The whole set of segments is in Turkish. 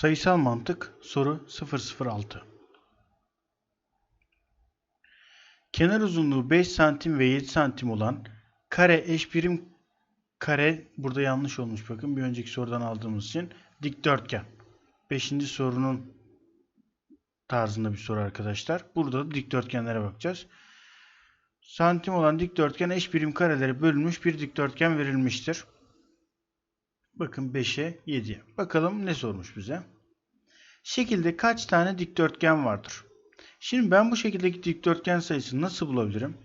Sayısal mantık soru 006. Kenar uzunluğu 5 santim ve 7 santim olan kare eşbirim kare burada yanlış olmuş bakın bir önceki sorudan aldığımız için dikdörtgen. 5. sorunun tarzında bir soru arkadaşlar. Burada da dikdörtgenlere bakacağız. Santim olan dikdörtgen eşbirim karelere bölünmüş bir dikdörtgen verilmiştir. Bakın 5'e 7'ye. Bakalım ne sormuş bize. Şekilde kaç tane dikdörtgen vardır? Şimdi ben bu şekildeki dikdörtgen sayısını nasıl bulabilirim?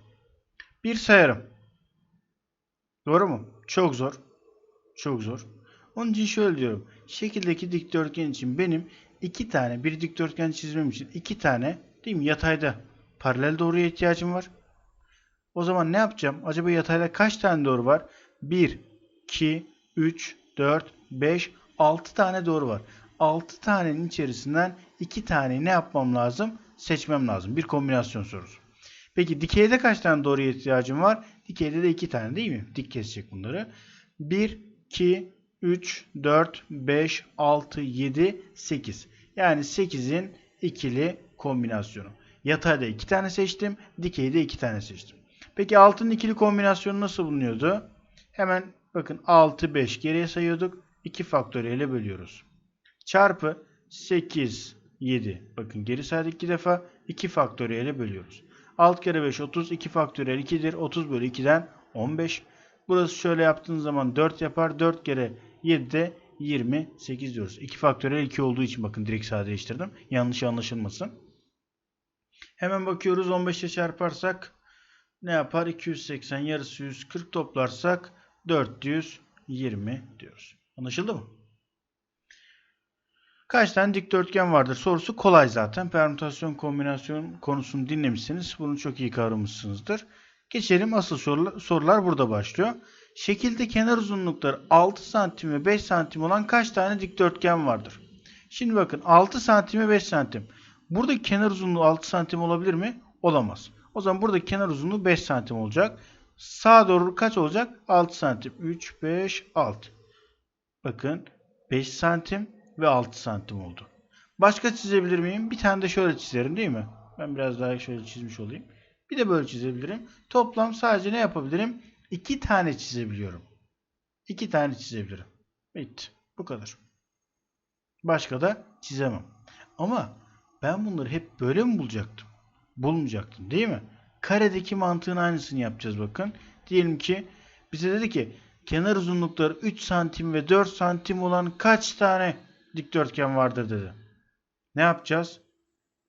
Bir sayarım. Doğru mu? Çok zor. Çok zor. Onun için şöyle diyorum. Şekildeki dikdörtgen için benim iki tane bir dikdörtgen çizmem için iki tane değil mi yatayda paralel doğruya ihtiyacım var. O zaman ne yapacağım? Acaba yatayda kaç tane doğru var? 1, 2, 3, 4, 5, 6 tane doğru var. 6 tanenin içerisinden 2 tane ne yapmam lazım? Seçmem lazım. Bir kombinasyon sorusu. Peki dikeyde kaç tane doğruya ihtiyacım var? Dikeyde de 2 tane değil mi? Dik kesecek bunları. 1, 2, 3, 4, 5, 6, 7, 8. Yani 8'in ikili kombinasyonu. Yatayda 2 tane seçtim. Dikeyde 2 tane seçtim. Peki 6'nın ikili kombinasyonu nasıl bulunuyordu? Hemen bakın 6, 5 geriye sayıyorduk. 2 faktöriyel bölüyoruz. Çarpı 8, 7. Bakın geri saydık 2 defa. 2 faktöriyel bölüyoruz. 6 kere 5 30. 2 faktöriyel 2'dir. 30 bölü 2'den 15. Burası şöyle yaptığın zaman 4 yapar. 4 kere 7 de 28 diyoruz. 2 faktöriyel 2 olduğu için bakın direkt sadeleştirdim. Yanlış anlaşılmasın. Hemen bakıyoruz 15'e çarparsak ne yapar? 280 yarısı 140 toplarsak 420 diyoruz. Anlaşıldı mı? Kaç tane dikdörtgen vardır sorusu kolay zaten. Permütasyon kombinasyon konusunu dinlemişsiniz. Bunu çok iyi kavramışsınızdır. Geçelim asıl sorular, sorular burada başlıyor. Şekilde kenar uzunlukları 6 santim ve 5 santim olan kaç tane dikdörtgen vardır? Şimdi bakın 6 santim ve 5 santim. Buradaki kenar uzunluğu 6 santim olabilir mi? Olamaz. O zaman buradaki kenar uzunluğu 5 santim olacak. Sağa doğru kaç olacak? 6 santim. 3, 5, 6. Bakın 5 santim ve 6 santim oldu. Başka çizebilir miyim? Bir tane de şöyle çizerim değil mi? Ben biraz daha şöyle çizmiş olayım. Bir de böyle çizebilirim. Toplam sadece ne yapabilirim? 2 tane çizebiliyorum. 2 tane çizebilirim. Bitti. Bu kadar. Başka da çizemem. Ama ben bunları hep böyle mi bulacaktım? Bulmayacaktım değil mi? Karedeki mantığın aynısını yapacağız bakın. Diyelim ki bize dedi ki kenar uzunlukları 3 santim ve 4 santim olan kaç tane dikdörtgen vardır dedi. Ne yapacağız?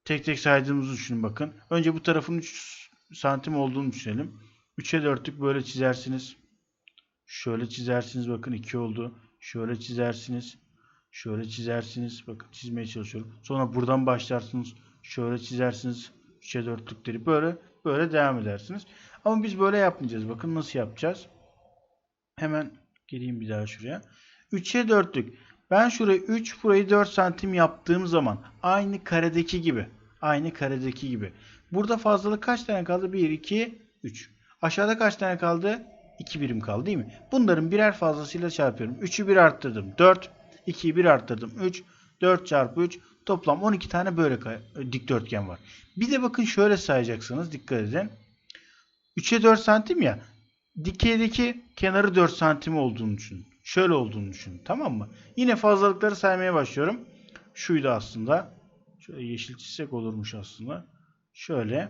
Tek tek saydığımızı düşünün bakın. Önce bu tarafın 3 santim olduğunu düşünelim. 3'e 4'lük böyle çizersiniz. Şöyle çizersiniz bakın 2 oldu. Şöyle çizersiniz. Şöyle çizersiniz. Bakın çizmeye çalışıyorum. Sonra buradan başlarsınız. Şöyle çizersiniz. 3'e 4'lükleri böyle böyle devam edersiniz. Ama biz böyle yapmayacağız. Bakın nasıl yapacağız. Hemen geleyim bir daha şuraya. 3'e 4'lük. Ben şurayı 3 burayı 4 santim yaptığım zaman aynı karedeki gibi. Aynı karedeki gibi. Burada fazlalık kaç tane kaldı? 1, 2, 3. Aşağıda kaç tane kaldı? 2 birim kaldı değil mi? Bunların birer fazlasıyla çarpıyorum. 3'ü 1 arttırdım. 4. 2'yi 1 arttırdım. 3. 4 çarpı 3. Toplam 12 tane böyle dikdörtgen var. Bir de bakın şöyle sayacaksınız. Dikkat edin. 3'e 4 santim ya. Dikeydeki kenarı 4 santim olduğunu düşünün. Şöyle olduğunu düşünün. Tamam mı? Yine fazlalıkları saymaya başlıyorum. Şuydu aslında. Şöyle yeşil çizsek olurmuş aslında. Şöyle.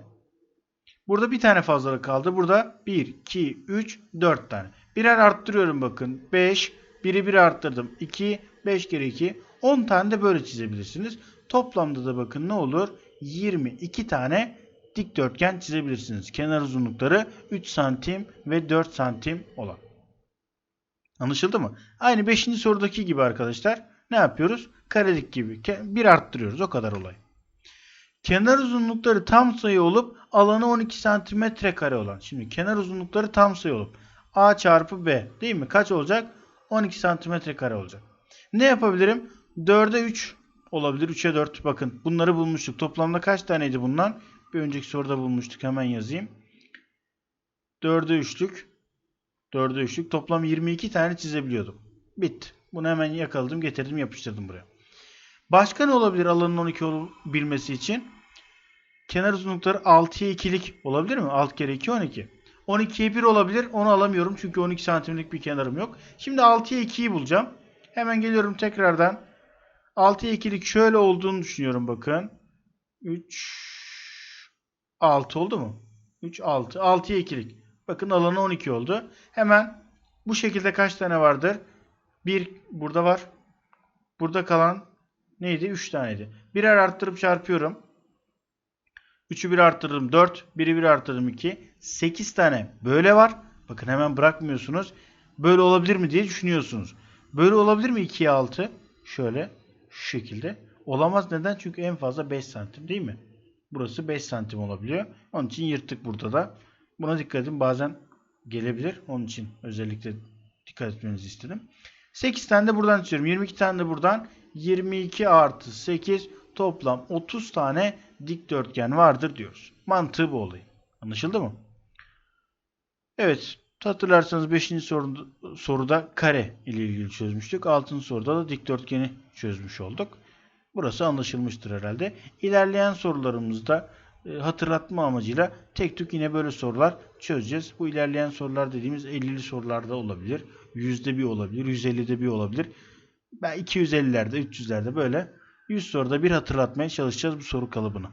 Burada bir tane fazlalık kaldı. Burada 1, 2, 3, 4 tane. Birer arttırıyorum bakın. 5. Biri bir arttırdım. 2, 5 kere 2. 10 tane de böyle çizebilirsiniz. Toplamda da bakın ne olur? 22 tane dikdörtgen çizebilirsiniz. Kenar uzunlukları 3 santim ve 4 santim olan. Anlaşıldı mı? Aynı 5. sorudaki gibi arkadaşlar. Ne yapıyoruz? Karelik gibi. Bir arttırıyoruz. O kadar olay. Kenar uzunlukları tam sayı olup alanı 12 santimetre kare olan. Şimdi kenar uzunlukları tam sayı olup A çarpı B değil mi? Kaç olacak? 12 santimetre kare olacak. Ne yapabilirim? 4'e 3 olabilir. 3'e 4. Bakın bunları bulmuştuk. Toplamda kaç taneydi bundan? Bir önceki soruda bulmuştuk. Hemen yazayım. 4'e 3'lük. 4'e 3'lük. Toplam 22 tane çizebiliyordum. Bitti. Bunu hemen yakaladım, getirdim, yapıştırdım buraya. Başka ne olabilir alanın 12 olabilmesi için? Kenar uzunlukları 6'ya 2'lik olabilir mi? 6 kere 2 12. 12'ye 1 olabilir. Onu alamıyorum çünkü 12 santimlik bir kenarım yok. Şimdi 6'ya 2'yi bulacağım. Hemen geliyorum tekrardan. 6'ya 2'lik şöyle olduğunu düşünüyorum bakın. 3 6 oldu mu? 3 6. 6'ya 2'lik. Bakın alanı 12 oldu. Hemen bu şekilde kaç tane vardır? 1 burada var. Burada kalan neydi? 3 taneydi. Birer arttırıp çarpıyorum. 3'ü 1 arttırdım 4. 1'i 1 arttırdım 2. 8 tane böyle var. Bakın hemen bırakmıyorsunuz. Böyle olabilir mi diye düşünüyorsunuz. Böyle olabilir mi 2'ye 6? Şöyle şu şekilde. Olamaz neden? Çünkü en fazla 5 santim değil mi? Burası 5 santim olabiliyor. Onun için yırttık burada da. Buna dikkat edin. Bazen gelebilir. Onun için özellikle dikkat etmenizi istedim. 8 tane de buradan çiziyorum. 22 tane de buradan. 22 artı 8 toplam 30 tane dikdörtgen vardır diyoruz. Mantığı bu olayı. Anlaşıldı mı? Evet. Hatırlarsanız 5. Soruda, soruda kare ile ilgili çözmüştük. 6. soruda da dikdörtgeni çözmüş olduk. Burası anlaşılmıştır herhalde. İlerleyen sorularımızda e, hatırlatma amacıyla tek tük yine böyle sorular çözeceğiz. Bu ilerleyen sorular dediğimiz 50'li sorularda olabilir. Yüzde bir olabilir. 150'de bir olabilir. Ben 250'lerde, 300'lerde böyle 100 soruda bir hatırlatmaya çalışacağız bu soru kalıbını.